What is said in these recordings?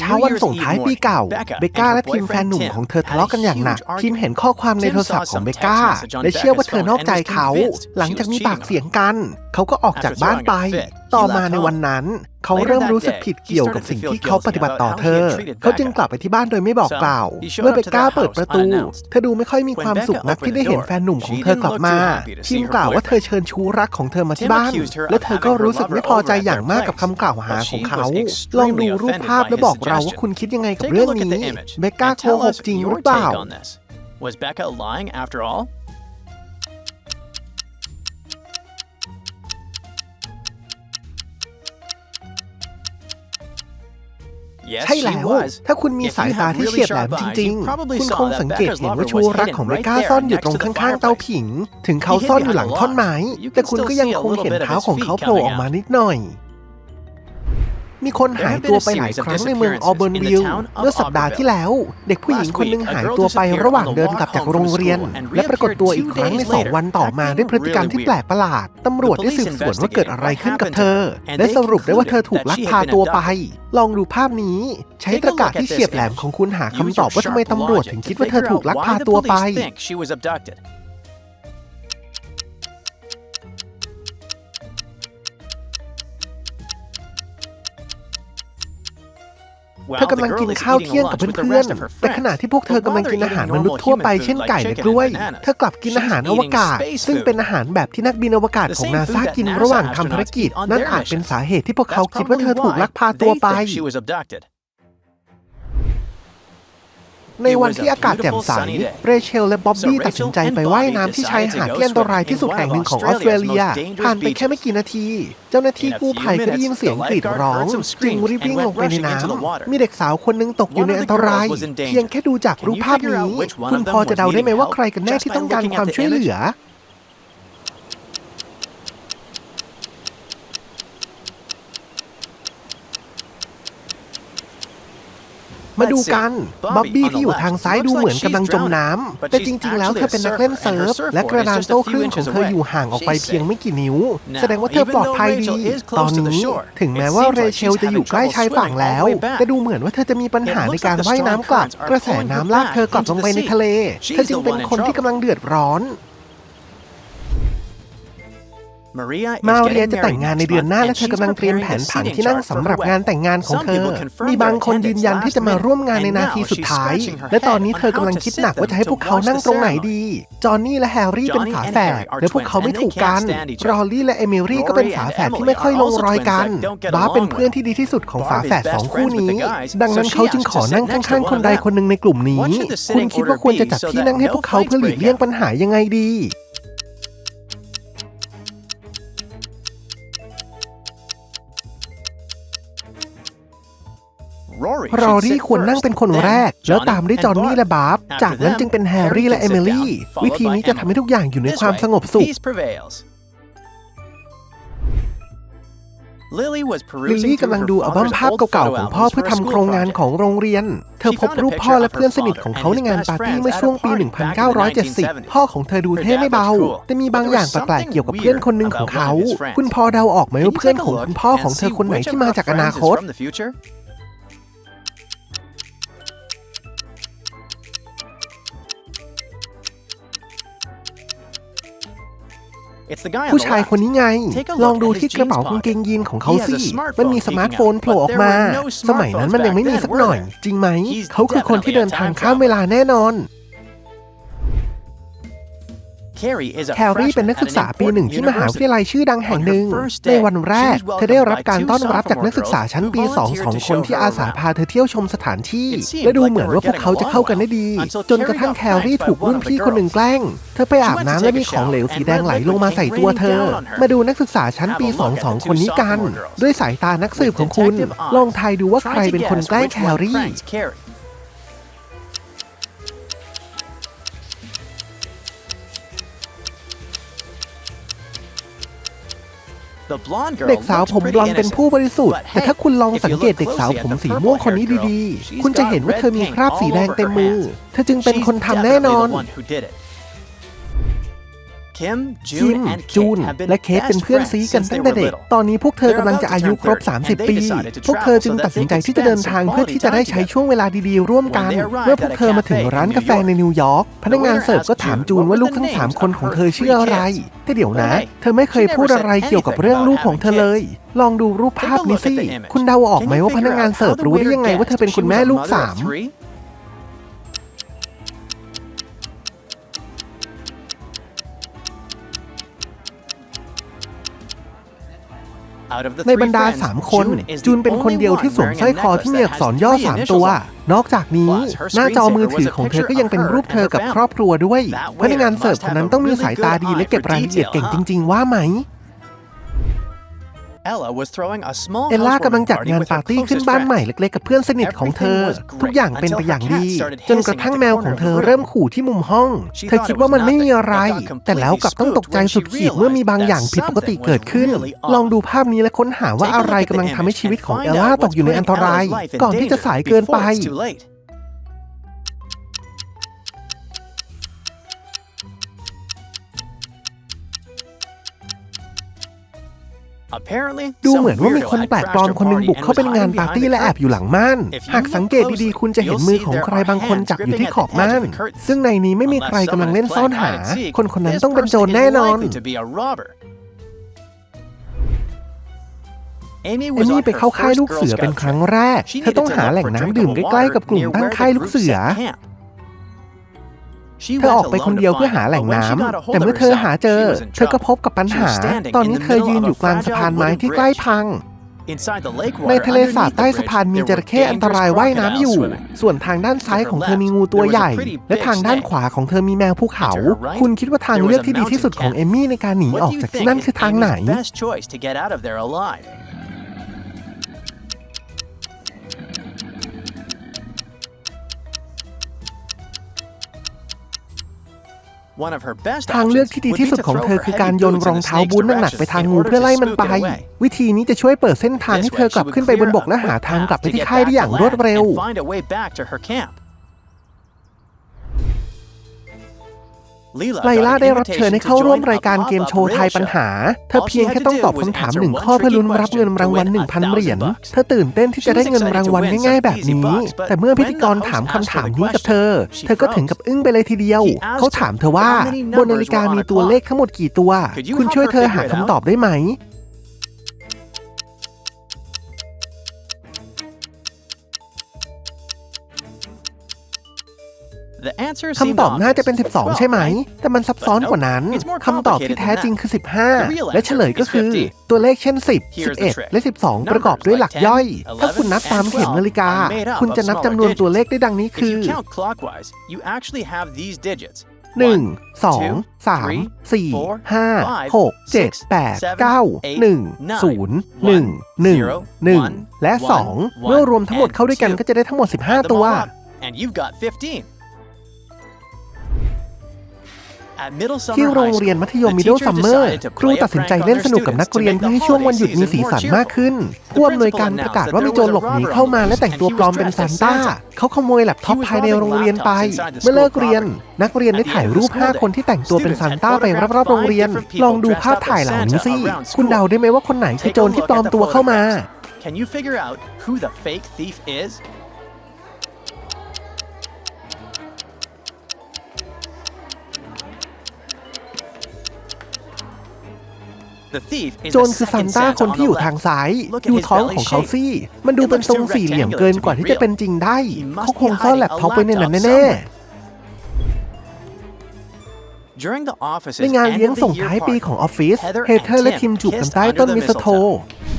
เช้าวันส่งท้ายปีเก่า เบกก้าและทีมแฟนหนุ่มของเธอทะเลาะกันอย่างหนัก ทีมเห็นข้อความในโทรศัพท์ของเบกก้า และเชื่อว่าเธอนอกใจเขา หลังจากมีปากเสียงกัน เขาก็ออกจากบ้านไป ต่อมาในวันนั้น เขาเริ่มรู้สึกผิดเกี่ยวกับสิ่งที่เขาปฏิบัติต่อเธอ เขาจึงกลับไปที่บ้านโดยไม่บอกกล่าว เมื่อเบกก้าเปิดประตู เธอดูไม่ค่อยมีความสุขนักที่ได้เห็นแฟนหนุ่มของเธอกลับมา ทีมกล่าวว่าเธอเชิญชู้รักของเธอมาที่บ้าน และเธอก็รู้สึกไม่พอใจอย่างมากกับคำกล่าวหาของเขา ลองดูรูปภาพและบอกเราว่าคุณคิดยังไงกับเรื่องนี้ เบกก้าโกหกจริงหรือเปล่า Was Becca lying after all? ใช่ she แล้ว was. ถ้าคุณมี If you สายตา have ที่ really เฉียบแหล sharp มจ eyes, ริง you ๆ probably คุณ saw คง that สังเกต Becca's เห็น lover ว่าชู้ was รัก hidden ของเบ right กก้า there ซ่อนอยู่ next ตรง to the ข้างๆ เตา fireplace. ผิง ถึงเขา He hid ซ่อนอยู่ behind หลัง the ท่อน log. ไม้ You แต่ can คุณ still ก็ยัง see a คง little เห็น bit of เท้า his ของเขา feet โผล่ coming ออกมา out. นิดหน่อย มีคนหายตัวไปหลายครั้งในเมืองออเบิร์นวิลล์เมื่อสัปดาห์ที่แล้ว เด็กผู้หญิงคนหนึ่งหายตัวไประหว่างเดินกลับจากโรงเรียน และปรากฏตัวอีกครั้งในสองวันต่อมาด้วยพฤติกรรมที่แปลกประหลาด ตำรวจได้สืบสวนว่าเกิดอะไรขึ้นกับเธอ และสรุปได้ว่าเธอถูกลักพาตัวไป ลองดูภาพนี้ ใช้ตรกาศที่เฉียบแหลมของคุณหาคำตอบว่าทำไมตำรวจถึงคิดว่าเธอถูกลักพาตัวไป เธอกำลังกินข้าวเที่ยงกับเพื่อนๆ แต่ขณะที่พวกเธอกำลังกินอาหารมนุษย์ทั่วไปเช่นไก่และกล้วย เธอกลับกินอาหารอวกาศ ซึ่งเป็นอาหารแบบที่นักบินอวกาศของนาซากินระหว่างทำภารกิจ นั่นอาจเป็นสาเหตุที่พวกเขาคิดว่าเธอถูกลักพาตัวไป She was abducted. ในวันที่อากาศแจ่มใส เรเชลและบ๊อบบี้ตัดสินใจไปว่ายน้ำที่ชายหาดที่อันตรายที่สุดแห่งหนึ่งของออสเตรเลีย ผ่านไปแค่ไม่กี่นาที เจ้าหน้าที่กู้ภัยก็ได้ยินเสียงกรีดร้อง จึงรีบวิ่งลงไปในน้ำมีเด็กสาวคนหนึงตกอยู่ในอันตราย เพียงแค่ดูจากรูปภาพนี้ คุณพอจะเดาได้ไหมว่าใครกันแน่ที่ต้องการความช่วยเหลือ มาดูกันบ๊อบบี้ที่อยู่ทางซ้ายดูเหมือนกำลังจมน้ำแต่จริง ๆ แล้วเธอเป็นนักเล่นเซิร์ฟ และกระดานโต้คลื่นของเธออยู่ห่างออกไปเพียงไม่กี่นิ้ว แสดงว่าเธอปลอดภัยดี ตอนนี้ถึงแม้ว่าเรเชลจะอยู่ใกล้ชายฝั่งแล้ว แต่ดูเหมือนว่าเธอจะมีปัญหาในการว่ายน้ำกลับ กระแสน้ำลากเธอกลับลงไปในทะเล เธอจึงเป็นคนที่กำลังเดือดร้อน Maria is มาเรีย getting จะแต่ง married งานใน next เดือนหน้า month, และ and เธอกำ she's ลังเตรียม preparing แผ the นผัง seating ที่นั่ง chart สำหรับ for the งาน wedding. แต่งงานของเธ Some อ people confirmed มีบาง their คนยืนยันที่จะมาร่วมงานในนาทีสุดท้าย และตอนนี้เธอกำลังคิดหนักว่าจะให้พวกเขานั่งตรงไหนดี จอห์นนี่และแฮร์รี่เป็นฝาแฝดและพวกเขาไม่ถูกกันรอลลี่และเอมิลี่ก็เป็นฝาแฝดที่ไม่ค่อยลงรอยกันบาร์เป็นเพื่อนที่ดีที่สุดของฝาแฝดสองคู่นี้ ดังนั้นเขาจึงขอนั่งข้างๆคนใดคนหนึ่งในกลุ่มนี้ คุณคิดว่าควรจะจัดที่นั่งให้พวกเขาเพื่อหลีกเลี่ยงปัญหายังไงดี รอ should รี่ sit ควรนั่ง first, เป็นคนแรก then แล้วตามด้วย Johnny จอห์นนี่ and และ Bart. บาร์บ After จากนั้น them, จึงเป็นแฮร์รี่ Harry และ can เอ sit มิลี่ down, followed วิธี by นี้จะทำให้ทุกอย่างอยู่ใน This ความ way. สงบสุข Peace prevails. Lily was ลิล perusing ลี่ through กำลัง her ดูอัลบั้ม father's ภาพ old เก่า photo ๆของพ่อ albums เพื่อ for a ทำ school โครงงาน project. ของโรงเรียน เธอ She พบ found a รูป picture พ่อและ of her เพื่อนสนิท father ของเขา and ใน his งาน best ปาร์ตี้ friends เมื่อ at a ช่วงปี party back in the 1970s. 1970 พ่อของเธอดูเท่ไม่เบา Her dad was cool, แต่มีบาง but อ there ย่าง was แปลกๆ something เกี่ยวกับเพื่อนคนหนึ่ง weird ของเขา about one of his friends. คุณพอเดาออกไหม Can ว่า you เพื่อน take a ของ look คุณพ่อของ and เธอ see คนไหน which of ที่มา her จากอนา friends คต ผู้ the ชาย left. คนนี้ไง Take a look ลองดู at his ที่กระเป๋ากางเกง jeans ยีนของเขา He has สิ a smartphone มันมีสมาร์ทโฟน peeking out, โผล่ออก but มา there were no สมัยนั้นมันยังไม่มี smartphones สัก back หน่อย then, จริงไหม He's เขาคือคนที่เดินทางข้ามเวลาแน่นอน Carrie is a แคลรี่ freshman เป็นนักศึกษา at an ปีหนึ่ง important ที่มหาวิทยา university. ลัยชื่อดังแห่งหนึ่ง On her first day, ในวันแรก she was เธอได้รับ welcomed by การ two ต้อนรับจาก sophomore นักศึกษา girls ชั้นปี who สอง volunteered สอง to คน show ที่ her อาสา around. พาเธอเที่ยวชมสถานที่ It seemed และดู like เหมือน they were ว่าพวกเขาจะเข้ากันได้ดี getting along well, จนกระทั่ง until แคลรี่ Carrie got ถูกรุ่น pranked by พี่ one of คนหนึ่ง the แกล้ง เธอไปอาบน้ำและมีของเหลวสีแดงไหลลงมาใส่ตัวเธอ มาดูนักศึกษาชั้นปีสองสองคนนี้กัน ด้วยสายตานักสืบของคุณ ลองทายดูว่าใคร Try to เป็นคน guess แกล้ง which แค one รี่ เด็กสาว looks ผม pretty บลอนด์เป็นผู้ innocent. บริสุทธิ์ But แต่ถ้า hey, คุณลอง if you สังเกต look เด็กสาว closely ผม at the สีม่วงคนนี้ purple-haired ดี girl, ๆ she's คุณจะ got เห็นว่า red เธอมี paint คราบสี all แดง over เต็ม her มือ hands. เธอจึงเป็น She's คนทำแน่นอน Kim, คิ June, ม and จูน Kate have been และเคท best เป็นเพื่อน friends ซีกัน since ตั้ they งแต่ were เด็ก little. ตอนนี้พวกเธอกำลังจะอายุครบ 30 ปี พวกเธอจึงตัดสินใจที่จะเดินทางเพื่อที่จะได้ใช้ช่วงเวลาดีๆ ร่วมกัน เมื่อพวกเธอมาถึงร้านกาแฟในนิวยอร์ก พนักงานเสิร์ฟก็ถามจูนว่าลูกทั้ง 3 คนของเธอชื่ออะไร แต่เดี๋ยวนะ เธอไม่เคยพูดอะไรเกี่ยวกับเรื่องลูกของเธอเลย ลองดูรูปภาพนี้สิ คุณเดาออกไหมว่าพนักงานเสิร์ฟรู้ได้ยังไงว่าเธอเป็นคุณแม่ลูกสาม ในบรรดา 3 คน จูนเป็นคนเดียวที่สวมสร้อยคอที่มีอักษรย่อ 3 ตัว นอกจากนี้ หน้าจอมือถือของเธอก็ยังเป็นรูปเธอกับครอบครัวด้วยพนักงานเสิร์ฟคนนั้นต้องมีสายตาดีและเก็บรายละเอียดเก่งจริง ๆ ว่าไหม เอลเอลล่าล่ากำกำลัลังงจัจัดงางดานนปาปาร์ร์ตี้ตี้ขึ้ขึ้นนบ้าบ้านนใหใหม่ม่เล็กๆกับเพื่อนสนิทของเธอ ทุกอย่างเป็นไปอย่างดี จนกระทั่งแมวของเธอเริ่มขู่ที่มุมห้อง เธอคิดว่ามันไม่มีอะไร แต่แล้วกลับต้องตกใจสุดขีดเมื่อมีบางอย่างผิดปกติเกิดขึ้น ลองดูภาพนี้และค้นหาว่าอะไรกำลังทำให้ชีวิตของเอลล่าตกอยู่ในอันตราย ก่อนที่จะสายเกินไป ดูเหมือนว่ามีคนแปลกปลอมคนหนึ่งบุกเข้าไปในงานปาร์ตี้และแอบอยู่หลังม่าน หากสังเกตดีๆ คุณจะเห็นมือของใครบางคนจับอยู่ที่ขอบม่าน ซึ่งในนี้ไม่มีใครกำลังเล่นซ่อนหา คนคนนั้นต้องเป็นโจรแน่นอนเอมี่เอมี่ไปเข้าค่ายลูกเสือเป็นครั้งแรก เธอต้องหาแหล่งน้ำดื่มใกล้ๆกับกลุ่มตั้งค่ายลูกเสือ เธอออกไปคนเดียวเพื่อหาแหล่งน้ำ แต่เมื่อเธอหาเจอ เธอก็พบกับปัญหา ตอนนี้เธอยืนอยู่กลางสะพานไม้ที่ใกล้พัง ในทะเลสาบใต้สะพานมีจระเข้อันตรายว่ายน้ำอยู่ ส่วนทางด้านซ้ายของเธอมีงูตัวใหญ่ และทางด้านขวาของเธอมีแมวภูเขา คุณคิดว่าทางเลือกที่ดีที่สุดของเอมมี่ในการหนีออกจากที่นั่นคือทางไหน ทางเลือกที่ดีที่สุดของเธอคือการโยนรองเท้าบูทหนักๆไปทางงูเพื่อไล่มันไป วิธีนี้จะช่วยเปิดเส้นทางให้เธอกลับขึ้นไปบนบกและหาทางกลับไปที่ค่ายได้อย่างรวดเร็ว ไลล่าได้รับเชิญให้เข้าร่วมรายการเกมโชว์ทายปัญหา เธอเพียงแค่ต้องตอบคำถามหนึ่งข้อเพื่อลุ้นรับเงินรางวัล 1,000 เหรียญ เธอตื่นเต้นที่จะได้เงินรางวัลง่ายๆแบบนี้ แต่เมื่อพิธีกรถามคำถามนี้กับเธอ เธอก็ถึงกับอึ้งไปเลยทีเดียว เขาถามเธอว่าบนนาฬิกามีตัวเลขทั้งหมดกี่ตัว คุณช่วยเธอหาคำตอบได้ไหม คำตอบน่าจะเป็น 12 ใช่ไหม แต่มันซับซ้อนกว่านั้น คำตอบที่แท้จริงคือ 15 และเฉลยก็คือ ตัวเลขเช่น 10 11 และ 12 ประกอบด้วยหลักย่อย ถ้าคุณนับตามเข็มนาฬิกา คุณจะนับจำนวนตัวเลขได้ดังนี้คือ 1 2 3 4 5 6 7 8 9 1 0 1 1 1 และ 2 เมื่อรวมทั้งหมดเข้าด้วยกันก็จะได้ทั้งหมด 15 ตัว ที่โรงเรียนมัธยมมิดเดิลซัมเมอร์ครูตัดสินใจเล่นสนุกกับนักเรียนเพื่อให้ช่วงวันหยุดมีสีสันมากขึ้นผู้อำนวยการประกาศว่ามีโจรหลบหนีเข้ามาและแต่งตัวปลอมเป็นซานต้า เขาขโมยแล็ปท็อปภายในโรงเรียนไป เมื่อเลิกเรียน นักเรียนได้ถ่ายรูป 5 คนที่แต่งตัวเป็นซานต้าไปรอบๆโรงเรียน ลองดูภาพถ่ายเหล่านี้สิคุณเดาได้ไหมว่าคนไหนคือโจรที่ปลอมตัวเข้ามา Can you figure out who the fake thief is? โจ the รคือซาน second ต้า Santa คน on ที่ the อยู่ทาง left. ซ้าย Look at ดู his ท้อง belly ของเขา shape. สิมันดูเป็นทรงสี่เหลี่ยมเกินกว่าที่จะเป็นจริงได้เขาคงซ่อนแล็ปท็อปไว้ในนั้นแน่ๆ During the office's ในงานเลี้ยง end of the ส่ง year ท้ายปี party, ของออฟฟิศ Heather เฮเธอร์ and และ Tim ทิมจูบกัน kissed ใต้ under ต้น the มิสโท mistletoe.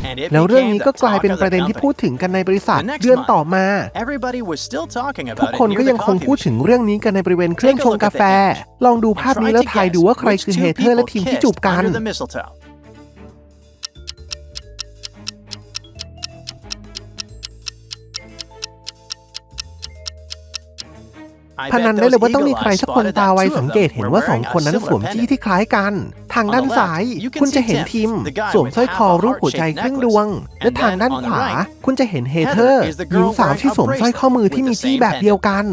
And it แล้วเรื่อง became นี้ the ก็กลาย talk เป็น of ประเด็น the ที่พูด company. ถึงกันในบริษัท The next เดือนต่อมา Everybody was still talking ทุก about คน it ก็ near ยัง the คง coffee พูดถึง machine. เรื่องนี้กันในบริเวณเครื่องชงกาแฟ ลองดูภาพนี้แล้วทายดูว่าใครคือเฮเธอร์และทีมที่จูบกัน พนันได้เลยว่าต้องมีใครสักคนตาไวสังเกตเห็นว่าสองคนนั้นสวมจี้ที่คล้ายกัน ทางด้านซ้าย คุณจะเห็นทิม สวมสร้อยคอรูปหัวใจครึ่งดวง และทางด้านขวา คุณจะเห็นเฮเธอร์หญิงสาวที่สวมสร้อยข้อมือที่มีจี้แบบเดียวกัน